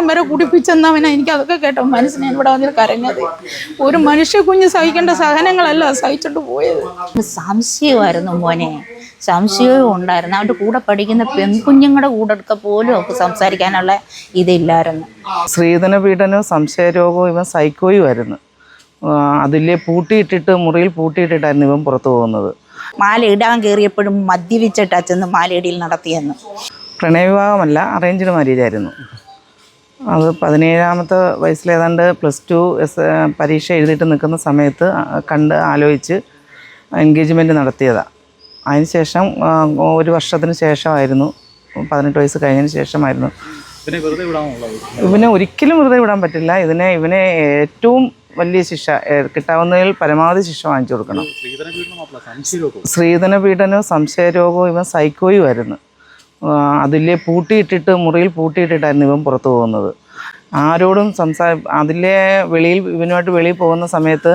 മൂത്രം വരെ കുടിപ്പിച്ചെന്നവനാ എനിക്ക് അതൊക്കെ കേട്ടോ മനസ്സിന് ഞാൻ ഇവിടെ വന്നിട്ട് കരഞ്ഞത്. ഒരു മനുഷ്യ കുഞ്ഞ് സഹിക്കേണ്ട സഹനങ്ങളല്ല സഹിച്ചിട്ട് പോയത്. സംശയമായിരുന്നു മോനെ. സംശയവും ഉണ്ടായിരുന്നു. അവന്റെ കൂടെ പഠിക്കുന്ന പെൺകുഞ്ഞുങ്ങളുടെ കൂടെ ഒക്കെ പോലും ഒക്കെ സംസാരിക്കാനുള്ള ഇതില്ലായിരുന്നു. സ്ത്രീധന പീഡനവും സംശയരോഗവും ഇവൻ സൈക്കോയുമായിരുന്നു അതിലെ പൂട്ടിയിട്ടിട്ട് മുറിയിൽ പൂട്ടിയിട്ടിട്ടായിരുന്നു ഇവൻ പുറത്തു പോകുന്നത്. മാല ഇടാൻ കയറിയപ്പോഴും മദ്യപിച്ചിട്ടാ ചെന്ന് മാലയിടിയിൽ നടത്തിയെന്ന്. പ്രണയവിവാഹമല്ല അറേഞ്ച്ഡ് മാരേജ് ആയിരുന്നു. അത് പതിനേഴാമത്തെ വയസ്സിൽ ഏതാണ്ട് പ്ലസ് ടു എസ് പരീക്ഷ എഴുതിയിട്ട് നിൽക്കുന്ന സമയത്ത് കണ്ട് ആലോചിച്ച് എൻഗേജ്മെന്റ് നടത്തിയതാണ് അതിനുശേഷം ശേഷം ഒരു വർഷത്തിന് ശേഷമായിരുന്നു പതിനെട്ട് വയസ്സ് കഴിഞ്ഞതിന് ശേഷമായിരുന്നു. ഇവനെ ഒരിക്കലും വെറുതെ വിടാൻ പറ്റില്ല. ഇതിനെ ഇവനെ ഏറ്റവും വലിയ ശിക്ഷ കിട്ടാവുന്നതിൽ പരമാവധി ശിക്ഷ വാങ്ങിച്ചു കൊടുക്കണം. സ്ത്രീധന പീഡനവും സംശയരോഗവും ഇവൻ സൈക്കോയുമായിരുന്നു അതിലെ പൂട്ടിയിട്ടിട്ട് മുറിയിൽ പൂട്ടിയിട്ടിട്ടായിരുന്നു ഇവൻ പുറത്തു പോകുന്നത്. ആരോടും സംസാ അതിലെ വെളിയിൽ ഇവനുമായിട്ട് വെളിയിൽ പോകുന്ന സമയത്ത്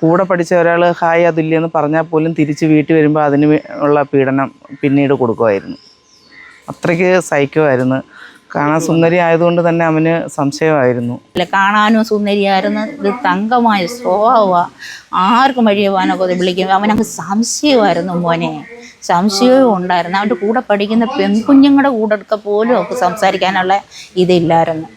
കൂടെ പഠിച്ച ഒരാൾ ഹായ് അതില്ലെന്ന് പറഞ്ഞാൽ പോലും തിരിച്ച് വീട്ടിൽ വരുമ്പോൾ അതിന് ഉള്ള പീഡനം പിന്നീട് കൊടുക്കുമായിരുന്നു. അത്രയ്ക്ക് സൈക്കോ ആയിരുന്നു കാണാൻ സുന്ദരി ആയതുകൊണ്ട് തന്നെ അവന് സംശയമായിരുന്നു. അല്ല കാണാനും സുന്ദരിയായിരുന്നു. ഇത് തങ്കമായ സ്വഭാവമാണ് ആർക്കും വഴിയെ പോകാനൊക്കെ വിളിക്കും. അവനങ്ങ് സംശയമായിരുന്നു മോനെ. സംശയവും ഉണ്ടായിരുന്നു. അവന്റെ കൂടെ പഠിക്കുന്ന പെൺകുഞ്ഞുങ്ങളുടെ കൂടെ ഒക്കെ പോലും അവർക്ക് സംസാരിക്കാനുള്ള ഇതില്ലായിരുന്നു.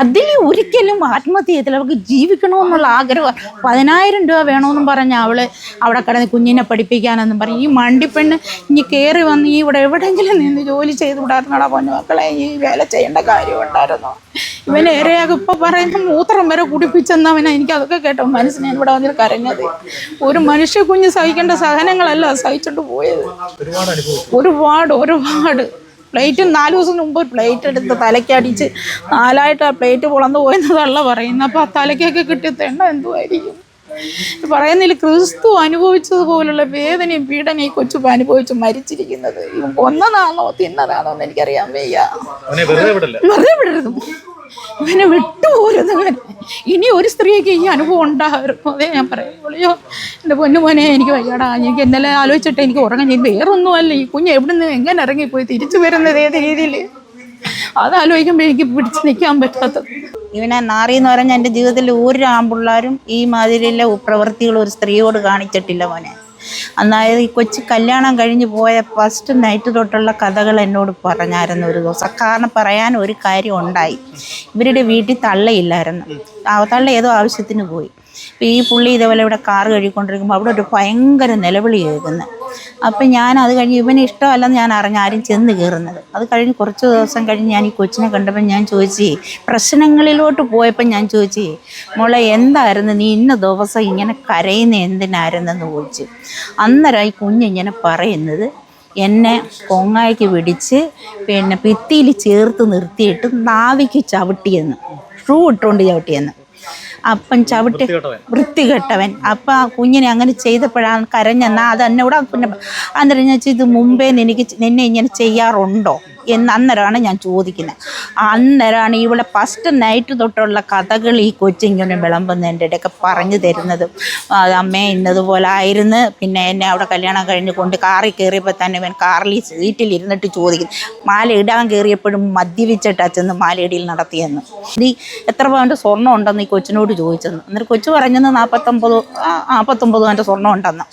അതിൽ ഒരിക്കലും ആത്മഹത്യ ചെയ്തില്ല അവൾക്ക് ജീവിക്കണമെന്നുള്ള ആഗ്രഹം പതിനായിരം രൂപ വേണമെന്നും പറഞ്ഞ അവൾ അവിടെ കിടന്ന് കുഞ്ഞിനെ പഠിപ്പിക്കാനെന്നും പറഞ്ഞു ഈ മണ്ടിപ്പെണ്ണ് ഇനി കയറി വന്ന് ഈ ഇവിടെ എവിടെയെങ്കിലും നിന്ന് ജോലി ചെയ്ത് വിടാറുണ്ടോ പൊന്നു മക്കളെ ഈ വേല ചെയ്യേണ്ട കാര്യം ഉണ്ടായിരുന്നു. ഇവന് ഏറെയാകും ഇപ്പൊ പറയുന്ന മൂത്രം വരെ കുടിപ്പിച്ചെന്നവനാ എനിക്ക് അതൊക്കെ കേട്ടോ മനസ്സിന് ഇവിടെ വന്നിട്ട് കരഞ്ഞത്. ഒരു മനുഷ്യ കുഞ്ഞ് സഹിക്കേണ്ട സഹനങ്ങളല്ല സഹിച്ചിട്ട് പോയത്. ഒരുപാട് ഒരുപാട്. പ്ലേറ്റ് നാല് ദിവസം മുമ്പ് പ്ലേറ്റ് എടുത്ത് തലയ്ക്കടിച്ച് നാലായിട്ട് ആ പ്ലേറ്റ് പൊളന്നു പോയെന്നതല്ല പറയുന്നത്. അപ്പോൾ ആ തലയ്ക്കൊക്കെ കിട്ടിയ തെണ്ണ എന്തുമായിരിക്കും പറയുന്നില്ല ക്രിസ്തു അനുഭവിച്ചതുപോലുള്ള വേദനയും പീഡനയും കൊച്ചു അനുഭവിച്ച് മരിച്ചിരിക്കുന്നത്. കൊന്നതാണോ തിന്നതാണോ എന്ന് എനിക്കറിയാൻ വയ്യ. വെറുതെ വിടരുത്. ഇവനെ വിട്ടുപോരുത് ഇവൻ ഇനി ഒരു സ്ത്രീക്ക് ഈ അനുഭവം ഉണ്ടാകും അതേ ഞാൻ പറയുള്ളൂ എന്റെ പൊന്നു മോനെ എനിക്ക് വയ്യാടാ. എനിക്ക് ഇന്നലെ ആലോചിച്ചിട്ട് എനിക്ക് ഉറങ്ങാൻ ഞാൻ വേറൊന്നുമല്ല. ഈ കുഞ്ഞ് എവിടെ നിന്ന് എങ്ങനെ ഇറങ്ങിപ്പോയി? തിരിച്ചു വരുന്നത് ഏത് രീതിയിൽ അതാലോചിക്കുമ്പോൾ എനിക്ക് പിടിച്ച് നിൽക്കാൻ പറ്റാത്തത്. ഇവനെ നാറി എന്ന് പറഞ്ഞാൽ എന്റെ ജീവിതത്തിൽ ഒരു ആൺപിള്ളാരും ഈ മാതിരിയുള്ള പ്രവൃത്തികൾ ഒരു സ്ത്രീയോട് കാണിച്ചിട്ടില്ല മോനെ. അന്നായത് ഈ കൊച്ചു കല്യാണം കഴിഞ്ഞ് പോയ ഫസ്റ്റ് നൈറ്റ് തൊട്ടുള്ള കഥകൾ എന്നോട് പറഞ്ഞായിരുന്നു ഒരു ദിവസം. കാരണം പറയാൻ ഒരു കാര്യം ഉണ്ടായി. ഇവരുടെ വീട്ടിൽ തള്ളയില്ലായിരുന്നു. തള്ള ഏതോ ആവശ്യത്തിന് പോയി. ഈ പുള്ളി ഇതേപോലെ ഇവിടെ കാർ കഴുകിക്കൊണ്ടിരിക്കുമ്പോൾ അവിടെ ഒരു ഭയങ്കര നിലവിളി കേൾക്കുന്നത് അപ്പം ഞാൻ അത് കഴിഞ്ഞ് ഇവന് ഇഷ്ടമല്ലെന്ന് ഞാൻ അറിഞ്ഞ ആരും ചെന്ന് കയറുന്നത്. അത് കഴിഞ്ഞ് കുറച്ച് ദിവസം കഴിഞ്ഞ് ഞാൻ ഈ കൊച്ചിനെ കണ്ടപ്പോൾ ഞാൻ ചോദിച്ചു പ്രശ്നങ്ങളിലോട്ട് പോയപ്പോൾ ഞാൻ ചോദിച്ചു മോളെ എന്തായിരുന്നു നീ ഇന്ന ദിവസം ഇങ്ങനെ കരയുന്ന എന്തിനായിരുന്നെന്ന് ചോദിച്ചു. അന്നേരം ഈ കുഞ്ഞിങ്ങനെ പറയുന്നത് എന്നെ കൊങ്ങായ്ക്ക് പിടിച്ച് പിന്നെ ഭിത്തിയിൽ ചേർത്ത് നിർത്തിയിട്ട് നാവിക്ക് ചവിട്ടിയെന്ന് ഷൂ ഇട്ടുകൊണ്ട് ചവിട്ടിയെന്ന്. അപ്പം ചവിട്ടി വൃത്തികെട്ടവൻ. അപ്പം ആ കുഞ്ഞിനെ അങ്ങനെ ചെയ്തപ്പോഴാണ് കരഞ്ഞെന്നാ അത് എന്നോട് പിന്നെ അന്നേരം ഞാൻ ചെയ്ത് ഇത് മുമ്പേ എനിക്ക് നിന്നെ ഇങ്ങനെ ചെയ്യാറുണ്ടോ? എന്ന് അന്നേരമാണ് ഞാൻ ചോദിക്കുന്നത്. അന്നേരമാണ് ഇവിടെ ഫസ്റ്റ് നൈറ്റ് തൊട്ടുള്ള കഥകൾ ഈ കൊച്ചിങ്ങനെ വിളമ്പുന്നതിന്റെ ഇടയ്ക്ക് പറഞ്ഞു തരുന്നത് അമ്മേ ഇന്നതുപോലെ ആയിരുന്നു. പിന്നെ എന്നെ അവിടെ കല്യാണം കഴിഞ്ഞ് കൊണ്ട് കാറിൽ കയറിയപ്പോൾ തന്നെ ഇവൻ കാറിൽ സീറ്റിൽ ഇരുന്നിട്ട് ചോദിക്കും മാല ഇടാൻ കയറിയപ്പോഴും മദ്യപിച്ചിട്ട് അച്ഛന്ന് മാലയിടിയിൽ നടത്തിയെന്ന്? നീ എത്ര പവന്റെ സ്വർണം ഉണ്ടെന്ന് ഈ കൊച്ചിനോട് ചോദിച്ചെന്ന്. അന്നേരം കൊച്ചു പറഞ്ഞെന്ന് നാൽപ്പത്തൊമ്പത് നാൽപ്പത്തൊമ്പത് പവന്റെ സ്വർണം ഉണ്ടെന്ന്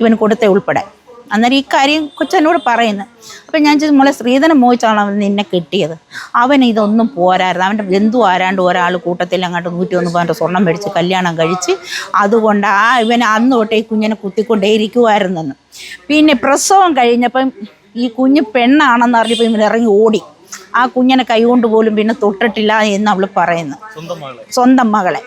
ഇവൻ കൊടുത്തേ ഉൾപ്പെടെ. അന്നേരം ഈ കാര്യം കൊച്ചനോട് പറയുന്നത് അപ്പം ഞാൻ ചോദിച്ചു മോളെ സ്ത്രീധനം മോഹിച്ചാണ് അവൻ നിന്നെ കിട്ടിയത്? അവൻ ഇതൊന്നും പോരായിരുന്നു അവന്റെ ബന്ധു ആരാണ്ട് ഒരാൾ കൂട്ടത്തിൽ അങ്ങോട്ട് നൂറ്റി ഒന്ന് പവന്റെ സ്വർണം മേടിച്ച് കല്യാണം കഴിച്ച് അതുകൊണ്ട് ആ ഇവൻ അന്ന് തൊട്ടേ ഈ കുഞ്ഞിനെ കുത്തിക്കൊണ്ടേ ഇരിക്കുമായിരുന്നെന്ന് പിന്നെ പ്രസവം കഴിഞ്ഞപ്പം ഈ കുഞ്ഞ് പെണ്ണാണെന്ന് അറിഞ്ഞപ്പോൾ ഇവൻ ഇറങ്ങി ഓടി. ആ കുഞ്ഞിനെ കൈകൊണ്ട് പോലും പിന്നെ തൊട്ടിട്ടില്ല എന്ന് അവൾ പറയുന്നു. സ്വന്തം മകളെ.